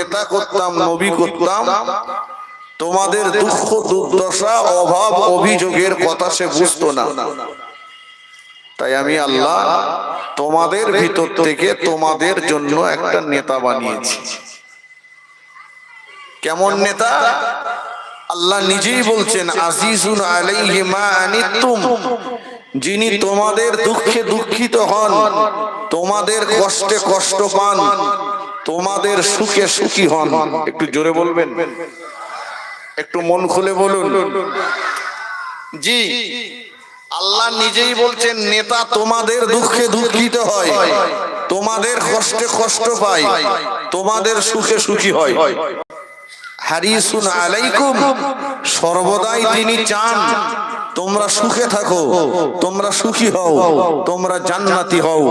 নেতা করতাম, নবী করতাম, তোমাদের দুঃখ, দুর্দশা, অভাব, অভিযোগের কথা সে বুঝতো না। তাই আমি আল্লাহ তোমাদের ভিতর থেকে তোমাদের জন্য একটা নেতা বানিয়েছি। কেমন নেতা? আল্লাহ নিজেই বলছেন, আজিজুন আলাইহি মা আনিতুম। যিনি তোমাদের দুঃখে দুঃখিত হন, তোমাদের কষ্টে কষ্ট পান, তোমাদের সুখে সুখী হন। একটু জোরে বলবেন? একটু মন খুলে বলুন। জি, আল্লাহ নিজেই বলছেন, নেতা তোমাদের দুঃখে দুঃখিত হয়, তোমাদের কষ্টে কষ্ট পায়, তোমাদের সুখে সুখী হয়। হারিসুন আলাইকুম, সর্বদাই তিনি চান তোমরা সুখে থাকো তোমরা সুখী হও তোমরা জান্নাতি হও।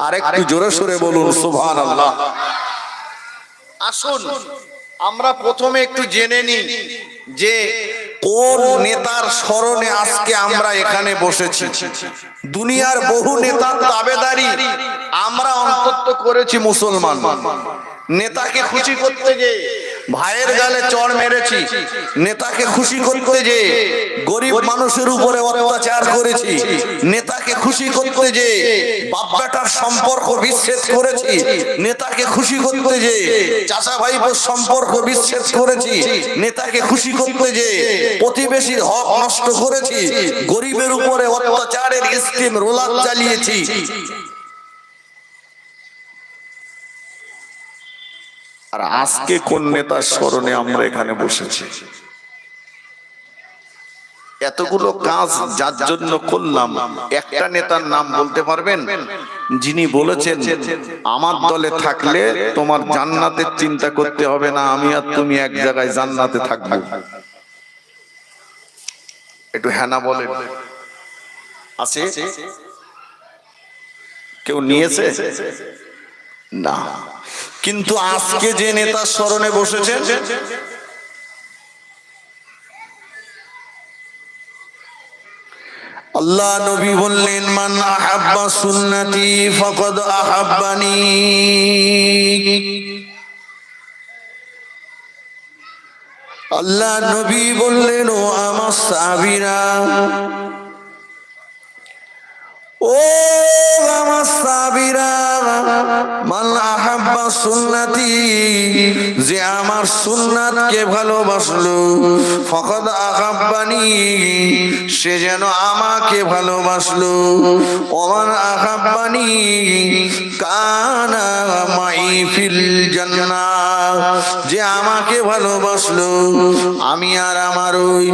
আর একটু জোরে সোরে বলুন সুবহান আল্লাহ আসুন আমরা প্রথমে একটু জেনে নিই যে কোন নেতার স্মরণে আজকে আমরা এখানে বসেছি? দুনিয়ার বহু নেতার দাবেদারি আমরা অন্তত করেছি মুসলমান। নেতাকে খুশি করতে যে ভাইয়ের গালে চড় মেরেছি। নেতাকে খুশি করতে যে গরিব মানুষের উপরে অত্যাচার করেছি। নেতাকে খুশি করতে যে বাপ বেটার সম্পর্ক বিচ্ছেদ করেছি। নেতাকে খুশি করতে যে চাচা ভাইপোর সম্পর্ক বিচ্ছেদ করেছি। নেতাকে খুশি করতে যে প্রতিবেশীর হক নষ্ট করেছি। গরিবের উপরে অত্যাচারের স্কিম রোলার চালিয়েছি। আর আজকে কোন নেতার স্মরণে আমরা এখানে বসেছি? এতগুলো কাজ যার জন্য করলাম, একটা নেতার নাম বলতে পারবেন? যিনি বলেছেন, আমার দলে থাকলে তোমার জান্নাতের চিন্তা করতে হবে না, আমি আর তুমি এক জায়গায় জান্নাতে থাকব। একটু হ্যানা বলে আছে? কেউ নিয়েছে? না। কিন্তু আজকে যে নেতার স্মরণে বসেছেন, আল্লাহ নবী বললেন, মান আহাব্বা সুন্নতি ফাকাদ আহাব্বানি। আল্লাহ নবী বললেন, ও আমার সাবিরা ও আমার সাবিরা যে আমার সুন্নাতকে ভালোবাসলো, ফকদ আহাব্বানি, সে যেন আমাকে ভালোবাসলো। ওমান আহাব্বানি, কানা মাই ফিল যে আমাকে ভালোবাসলো। আমি আর আমার ওই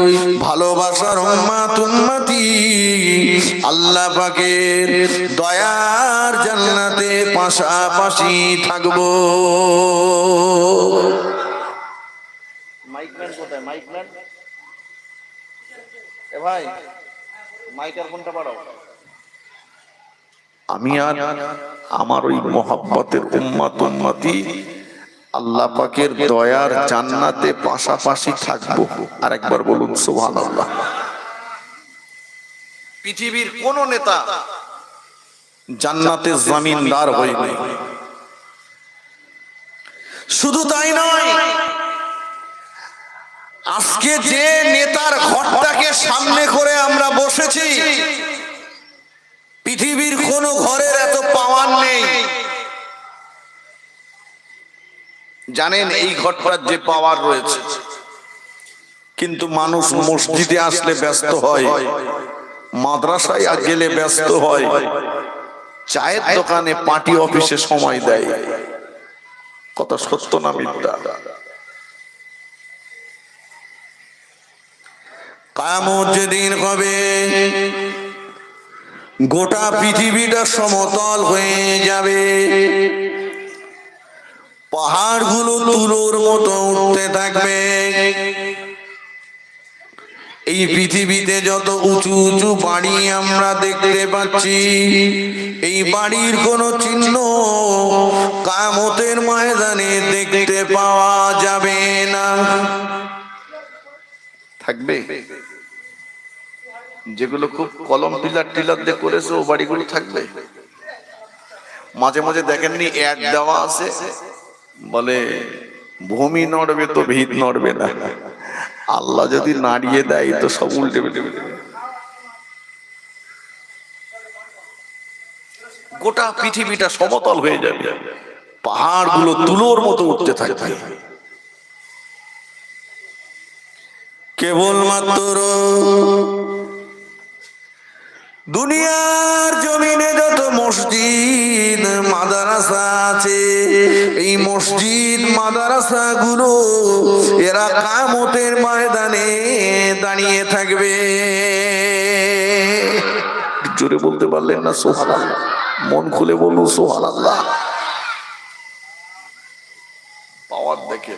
ভালোবাসার উম্মাত উম্মতি, আল্লাহ পাকের দয়ার জান্নাতে পাশাপাশি থাকব। মাইকম্যান কোথায়? মাইকম্যান এ ভাই মাইকের ফোনটা বাড়াও। আমি আর আমার ওই মোহাব্বতের উম্মাত উম্মতি আল্লাহ পাকের দয়ার জান্নাতে পাশাপাশি থাকব। আর একবার বলুন সুবহানাল্লাহ। পৃথিবীর কোন নেতা জান্নাতে জমিনদার হয়নি শুধু তাই নয়, আজকে যে নেতার ঘরটাকে সামনে করে আমরা বসেছি, পৃথিবীর কোন ঘরের এত পাওয়ার নেই। জানেন, এই ঘরটার যে পাওয়ার রয়েছে, কিন্তু মানুষ মসজিদে আসলে ব্যস্ত হয়। মাদ্রাসায় গেলে ব্যস্ত হয়। চায়ের দোকানে পার্টি অফিসে সময় দেয়। কথা সত্য না মিথ্যা? কায়ামত যেদিন হবে গোটা পৃথিবীটা সমতল হয়ে যাবে। পাহাড়গুলো তুলোর মতো উঠতে থাকবে। এই পৃথিবীতে যত উঁচু উঁচু বাড়ি আমরা দেখতে পাচ্ছি, এই বাড়ির কোনো চিহ্ন কামতের ময়দানে দেখতে পাওয়া যাবে না। থাকবে? যেগুলো খুব কলম পিলার টিলার দিয়ে করেছে, ও বাড়িগুলো থাকবে? মাঝে মাঝে দেখেননি অ্যাড দেওয়া আছে? বলে, ভূমি নড়বে তো ভিত নড়বে না। আল্লাহ যদি নাড়িয়ে দেয়, তো সব উল্টে বেটে গোটা পৃথিবীটা সমতল হয়ে যাবে। পাহাড়গুলো তুলোর মতো উঠতে থাকবে। কেবলমাত্র দুনিয়ার জমিনে যত মসজিদ, মাদারাসা আছে, এই মসজিদ মাদারাসা গুলো এরা কামতের ময়দানে দাঁড়িয়ে থাকবে। জোরে বলতে পারলেন না সোহান মন খুলে বলুন সোহান আল্লাহ পাওয়ার দেখে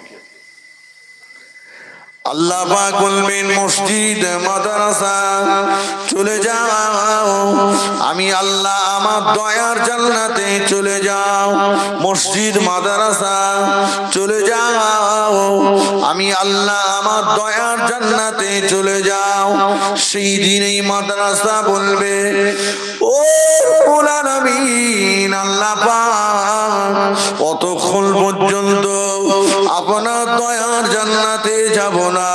আল্লাহ পাক বলবেন, মসজিদ, মাদ্রাসা, চলে যাও। আমি আল্লাহ আমার দয়ার জান্নাতে চলে যাও। মসজিদ, মাদ্রাসা, চলে যাও। আমি আল্লাহ আমার দয়ার জান্নাতে চলে যাও। সেই দিন এই মাদ্রাসা বলবে, ও আল্লাহ পাক, অতক্ষণ পর্যন্ত আপনার দয়ার জান্নাতে যাব না।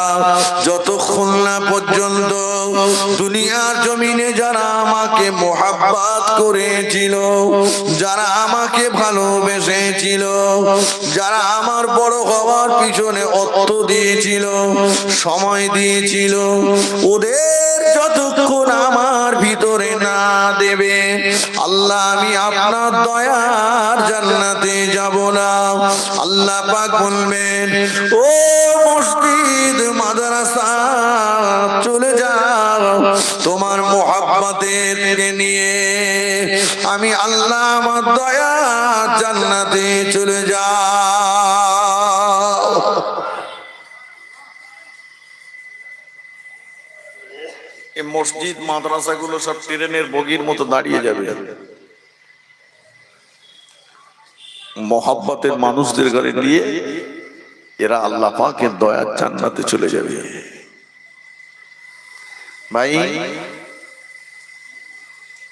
যতক্ষণ না পর্যন্ত দুনিয়ার জমিনে যারা আমাকে মোহাব্বাত করেছিল, যারা আমাকে ভালোবেসেছিল, যারা আমার বড় হওয়ার পিছনে অর্থ দিয়েছিল, সময় দিয়েছিল, ওদের যতক্ষণ আমার ভিতরে না দেবে, আল্লাহ আমি আপনার দয়ার জান্নাতে যাব না। আল্লাহ পাক বলবেন, ও মসজিদ, মাদ্রাসা, চলে যাও। তোমার মোহাব্বতের নিয়ে আমি আল্লাহ আমার দয়ার জান্নাতে চলে যাও। মসজিদ, মাদ্রাসাগুলো সব ট্রেনের বগির মতো দাঁড়িয়ে যাবে। মহাব্বতের মানুষদের ঘরে নিয়ে এরা আল্লাহ পাকের দয়ার জান্নাতে চলে যাবে। ভাই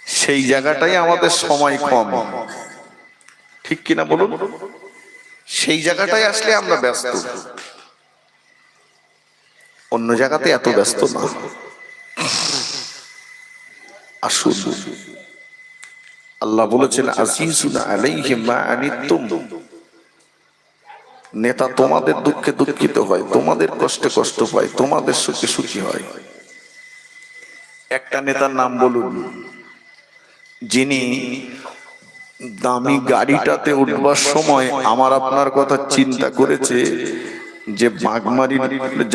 সেই জায়গাটাই আমাদের সময় কম। ঠিক কিনা বলুন? সেই জায়গাটাই আসলে আমরা ব্যস্ত। অন্য জায়গাতে এত ব্যস্ত না। আসুন। আল্লাহ বলেছেন আজিজুন আলাইহি মা আনিতুম। নেতা তোমাদের দুঃখে দুঃখিত হয়, তোমাদের কষ্টে কষ্ট পায়, তোমাদের সুখে সুখী হয়। একটা নেতার নাম বলুন, যিনি দামি গাড়িটাতে উঠবার সময় আমার আপনার কথা চিন্তা করেছে যে বাগমারি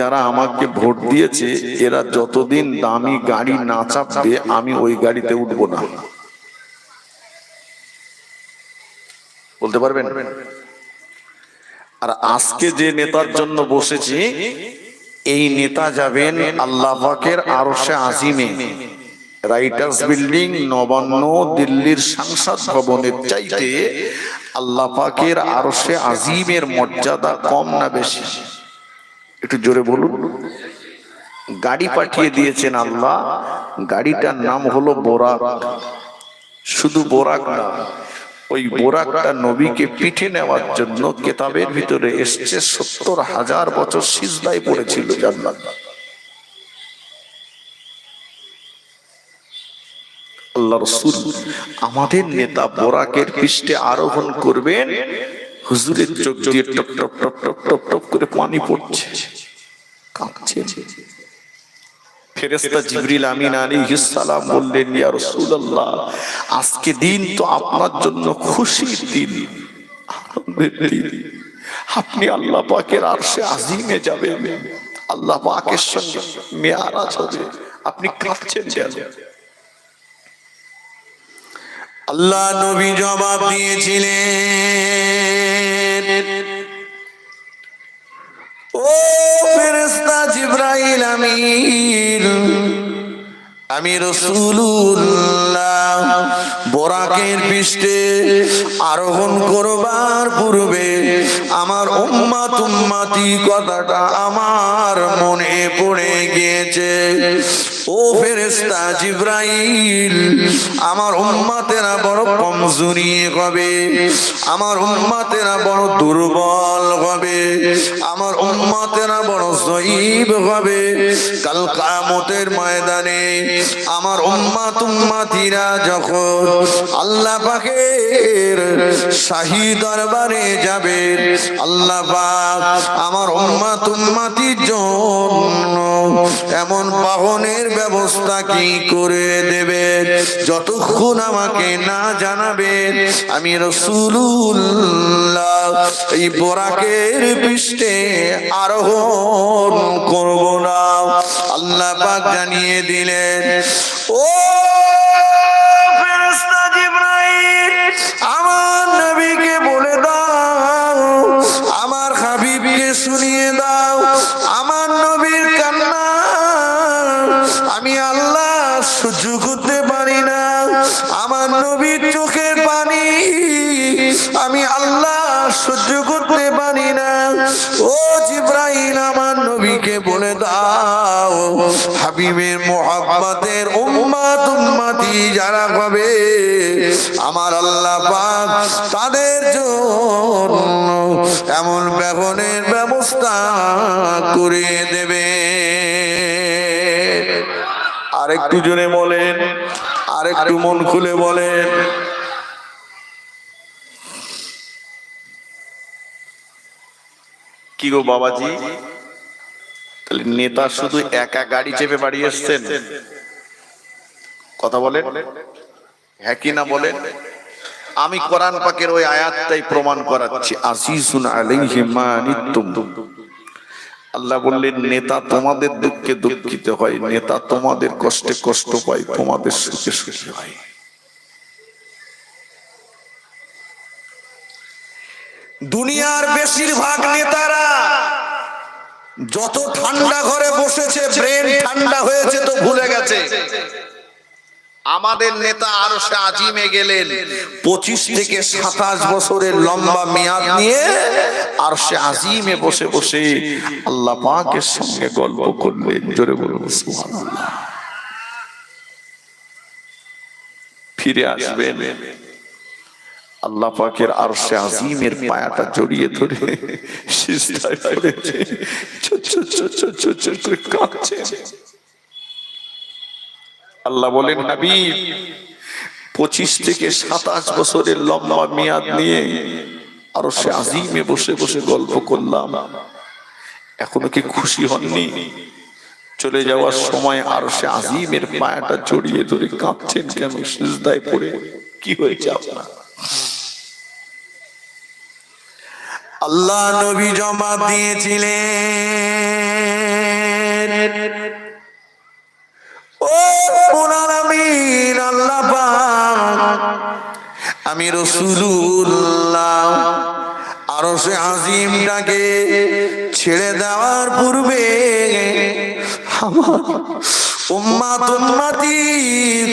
যারা আমাকে ভোট দিয়েছে, এরা যতদিন দামি গাড়ি না চাপবে, আমি ওই গাড়িতে উঠবো না। বলতে পারবেন? আর আজকে যে নেতার জন্য বসেছি, এই নেতা যাবেন আল্লাহ পাকের আরশে আজিমে। রাইটার্স বিল্ডিং নবান্ন দিল্লির সংসদ ভবনের চাইতে আল্লাহ পাকের আরশে আজিমের মর্যাদা কম না বেশি? একটু জোরে বলুন। গাড়ি পাঠিয়ে দিয়েছেন আল্লাহ। গাড়িটার নাম হলো বোরাক। শুধু বোরাক না ওই বোরাকটা নবীকে পিঠে নেওয়ার জন্য কেতাবের ভিতরে এসছে সত্তর হাজার বছর সিজদায় পড়েছিল জান্নাত। আল্লাহ রসুল আমাদের নেতা বোরাকের পৃষ্ঠে আরোহণ করবেন। হুজুরের চোখ দিয়ে টপ টপ টপ টপ টপ টপ করে পানি পড়ছে। কাঁদছে ফেরেস্তা জিবরিল আমিন আলাইহিস সালাম বললেন ইয়া রাসূলুল্লাহ আজকে দিন তো আপনার জন্য খুশির দিন আনন্দের দিন। আপনি আল্লাহ পাকের আরশে আজিমে যাবেন আল্লাহ পাকের সঙ্গে মেয়ারাজ হবে আপনি কাঁদছেন কেন? আল্লাহ নবী জবাব দিয়েছিলেন ও ফেরেস্তা জিব্রাইল আমির আমি রসুল্লাহ বরাকের পৃষ্ঠে আরোহণ করবার পূর্বে আমার উম্মা তুম্মাতি কথাটা আমার মনে পড়ে গিয়েছে। ও ফেরেস্তা জিব্রাইল, আমার উম্মাতেরা বড় কমজুরি হবে, আমার উম্মাতেরা বড় দুর্বল হবে, আমার উম্মাতেরা বড় জয়ীব হবে। কাল কামতের ময়দানে আমার উম্মাত উম্মাতিরা যখন আল্লাহ পাকের শাহী দরবারে যাবে, আল্লাহ পাক আমার উম্মাত উম্মাতির জন্য এমন বাহনের ব্যবস্থা কি করে দেবে? যতক্ষণ আমাকে না জানাবে আমি রসুল্লাহ এই বোরাকের পৃষ্ঠে আরোহণ করব না। আল্লাহ পাক জানিয়ে দিলেন ও ফেরেশতা জিবরাইল, আমি আল্লাহ সহ্য করতে পারি না। ও জিব্রাইল, আমার নবীকে বলে দাও হাবিবের মোহাব্বতের উম্মাত উম্মাতি যারা হবে আমার আল্লাহ পাক তাদের জন্য এমন ব্যবনের ব্যবস্থা করে দেবে। আরেকটু জোরে বলেন, আরেকটু মন খুলে বলেন। কি গো বাবাজি? তাহলে নেতা শুধু একা গাড়ি চেপে বাড়ি এসছেন কথা বলেন? হ্যাঁ কি না বলেন? আমি কোরআন পাকের ওই আয়াতটাই প্রমাণ করাচ্ছি। আসিসুন আলাইহি মা আনিতুম আল্লাহ বললেন নেতা তোমাদের দুঃখে দুঃখিত হয় নেতা তোমাদের কষ্টে কষ্ট পায় তোমাদের সুখে সুখে হয়। দুনিয়ার বেশিরভাগ নেতারা যত ঠান্ডা ঘরে বসেছে, ব্রেন ঠান্ডা হয়েছে তো ভুলে গেছে। আমাদের নেতা আরও সে আজিমে গেলেন। পঁচিশ থেকে সাতাশ বছরের লম্বা মেয়াদ নিয়ে আর সে আজিমে বসে বসে আল্লাহ পাকের সঙ্গে গল্প করলেন জোরে সুবহানাল্লাহ। ফিরে আসবেন। আল্লাহ পাকের আর সে আজিমের পায়াটা জড়িয়ে ধরে কাঁদছে। আল্লাহ বলেন হাবিব পঁচিশ থেকে সাতাশ বছরের লম্বা মেয়াদ নিয়ে আরও সে আজিমে বসে বসে গল্প করলাম। এখনও কি খুশি হননি? চলে যাওয়ার সময় আর সে আজিমের পায়াটা জড়িয়ে ধরে কাঁদছেন কেন? সিজদায় পড়ে কি হয়েছে আপনার? আল্লাহ নবী জমা দিয়েছিলেন। ও পুরান আমিন আল্লাহ আমি রসুল্লাহ আরও সে আজিমটাকে ছেড়ে দেওয়ার পূর্বে আমার উম্মাত উম্মাতি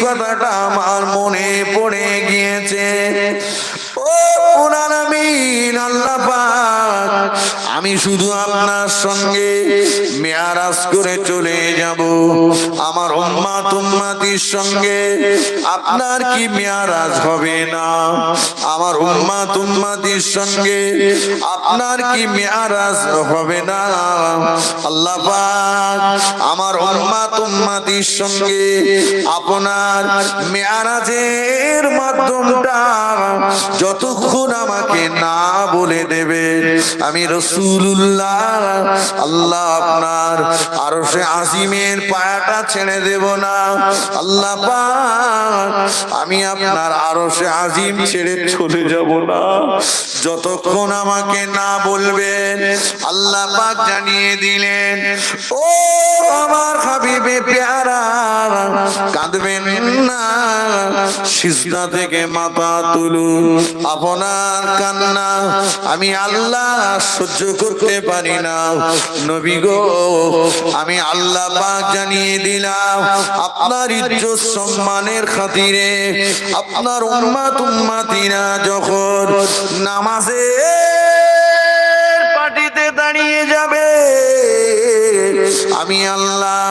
কথাটা আমার মনে পড়ে গিয়েছে। ও পুরান আমিন আল্লাহ আমি শুধু আপনার সঙ্গে মেয়ারাজ করে চলে যাব। আমার উম্মা তুম্মাতির সঙ্গে। আপনার কি মেয়ারাজ হবে না? আমার উম্মা তুম্মাতির সঙ্গে আপনার কি মেয়ারাজ হবে না? আল্লাহ পাক আমার উম্মা তুম্মাতির সঙ্গে আপনার মেয়ারাজের মাধ্যমটা যতক্ষণ আমাকে না বলে দেবে, আমি রসুল্লাহ আল্লাহ আপনার আরও সে আজিমের পায়াটা ছেড়ে দেব না। আল্লাহ আমি আপনার আরও সে আজিম ছেড়ে চলে যাব না। যতক্ষণ আমাকে না বলবেন আল্লাহ পাক জানিয়ে দিলেন, ও আমার হাবিবে পেয়ারা, কাঁদবেন না, সিজদা থেকে মাথা তুলুন। আপনার কান্না আমি আল্লাহ সহ্য করতে পারি না। নবী গো, আমি আল্লাহ পাক জানিয়ে দিলাম, আপনার ইজ্জত সম্মানের খাতিরে আপনার উম্মাত উম্মাতিনা যখন নামাজে পার্টিতে দাঁড়িয়ে যাবে, আমি আল্লাহ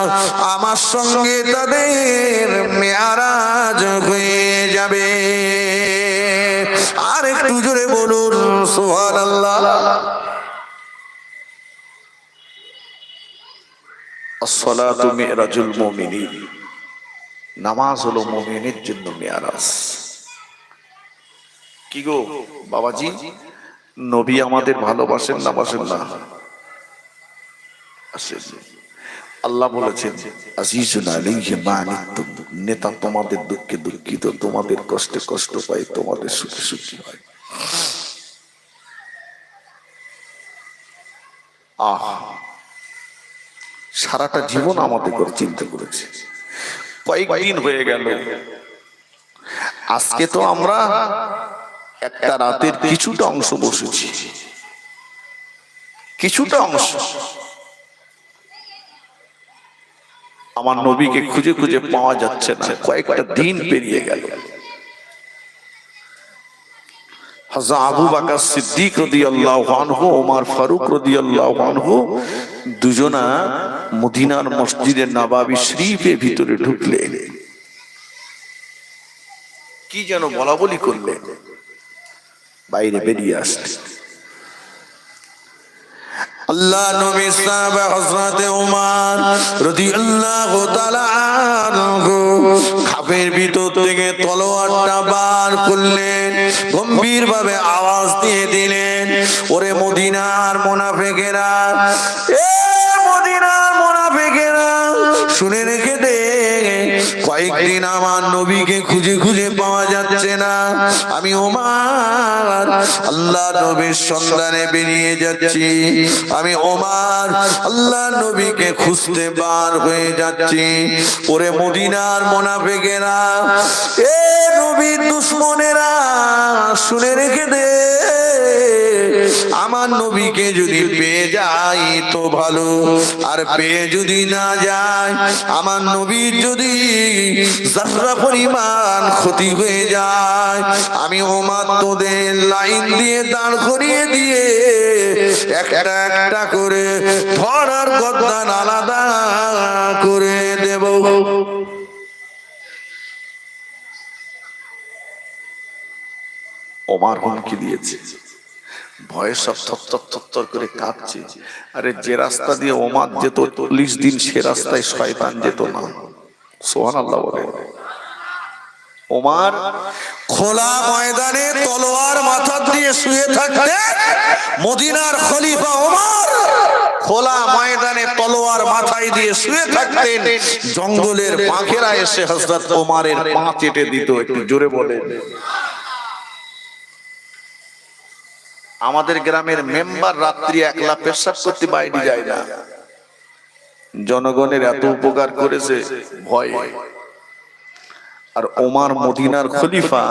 আমার সঙ্গে তাদের মেয়ারাজ হয়ে যাবে। একটু জোরে বলুন সোহান আল্লাহ নামাজ হলো মুমিনের জন্য মেয়ারাজ। কি গো বাবাজি? নবী আমাদের ভালোবাসেন না বাসেন না। আসেন। আল্লাহ বলেছেন, আজিজুন আলাইহি মা আনিতুম নেতা তোমাদের দুঃখে দুঃখিত, তোমাদের কষ্টে কষ্ট পায়, তোমাদের সুখে সুখী হয়। আহা, সারাটা জীবন আমাদের করে চিন্তা করেছে। কয়েকদিন হয়ে গেল। আজকে তো আমরা একটা রাতের কিছুটা অংশ বসেছি। কিছুটা অংশ। আমার নবীকে খুঁজে খুঁজে পাওয়া যাচ্ছে না। কয়েকটা দিন পেরিয়ে গেল। হযরত আবু বকর সিদ্দিক রাদিয়াল্লাহু আনহু ফারুক রাদিয়াল্লাহু দুজনা মদিনার মসজিদে নবাবী শরীফের ভিতরে ঢুকলেন। কি যেন বলা বলি করলেন। বাইরে বেরিয়ে আসলেন। আল্লাহ নবী সাহাবা হযরত ওমর রাদিয়াল্লাহু তাআলা আনহু খাপের ভিতর থেকে তলোয়ারটা বার করলেন গম্ভীর ভাবে আওয়াজ দিয়ে দিলেন, ওরে মদিনার মুনাফিকেরা, এ মদিনার মুনাফিকেরা, শুনে রেখে দে। কয়েকদিন আমার নবীকে খুঁজে খুঁজে পাওয়া যাচ্ছে না। আমি ওমার, আল্লাহ নবীর সন্ধানে বেরিয়ে যাচ্ছি। আমি ওমার, আল্লাহ নবীকে খুঁজতে বার হয়ে যাচ্ছি। ওরে মদিনার মোনাফেকেরা, এ নবীর দুশ্মনেরা, শুনে রেখে দে। আমার নবীকে যদি পেয়ে যাই তো ভালো। আর পেয়ে যদি না যায় আমার নবীর যদি যাত্রা পরিমাণ ক্ষতি হয়ে যায় আমি ওমার তোদের লাইন দিয়ে দাঁড় করিয়ে দিয়ে একটা একটা করে ধরার গদ্দান আলাদা করে দেব। ওমার হুমকি দিয়েছে। ভয়ে সব থরথর থরথর করে কাঁপছে। আরে যে রাস্তা দিয়ে ওমার যেত, চল্লিশ দিন সে রাস্তায় শয়তান যেত না। সোহান আল্লাহ বলে। ওমার খোলা ময়দানে তলোয়ার মাথা দিয়ে শুয়ে থাকতে মদিনার খলিফা ওমার খোলা ময়দানে তলোয়ার মাথায় দিয়ে শুয়ে থাকতেন। জঙ্গলের বাঘেরা এসে হযরত ওমরের পা চেটে দিত, একটু জোরে বলে আমাদের গ্রামের মেম্বার রাত্রি একলা পেশাব করতে বাইরে যায় না। জনগণের এত উপকার করেছে, ভয়। আর ওমার মদিনার খলিফা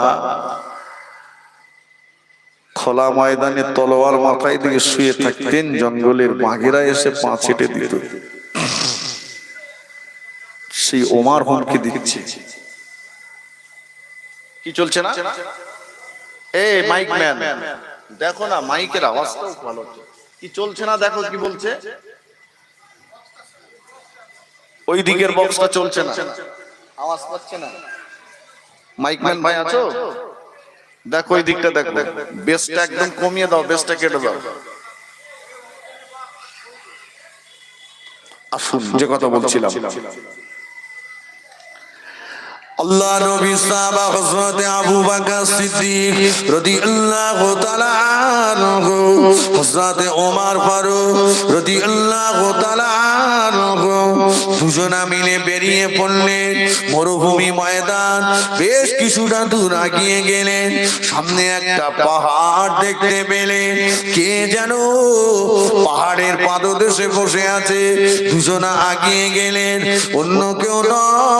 খোলা ময়দানে তলোয়ার মাথায় দিয়ে শুয়ে থাকতেন, জঙ্গলের বাঘেরা এসে পা ছেটে দিত। সেই ওমার হুমকি দিচ্ছে। কি চলছে না? এ, মাইক ম্যান। দেখো না মাইকের আওয়াজটাও ভালো কি চলছে না দেখো কি বলছে? ওই দিকের বক্সটা চলছে না। আওয়াজ পাচ্ছে না। মাইক ম্যান ভাই আছো? দেখো ওই দিকটা দেখো। বেসটা একদম কমিয়ে দাও বেসটা কেটে দাও। আসুন যে কথা বলছিলাম। আল্লাহ নবী সাহাবা হযরত আবু বকর সিদ্দিক রাদিয়াল্লাহু তাআলা আনহু, হযরত ওমর ফারুক রাদিয়াল্লাহু তাআলা আনহু দুজনা মিলে বেরিয়ে পড়লেন। মরুভূমি ময়দান বেশ কিছুটা দূর আগিয়ে গেলেন। সামনে একটা পাহাড় দেখতে পেলেন। কে যেন পাহাড়ের পাদদেশে বসে আছে। দুজনা আগিয়ে গেলেন। অন্য কেউ নয়।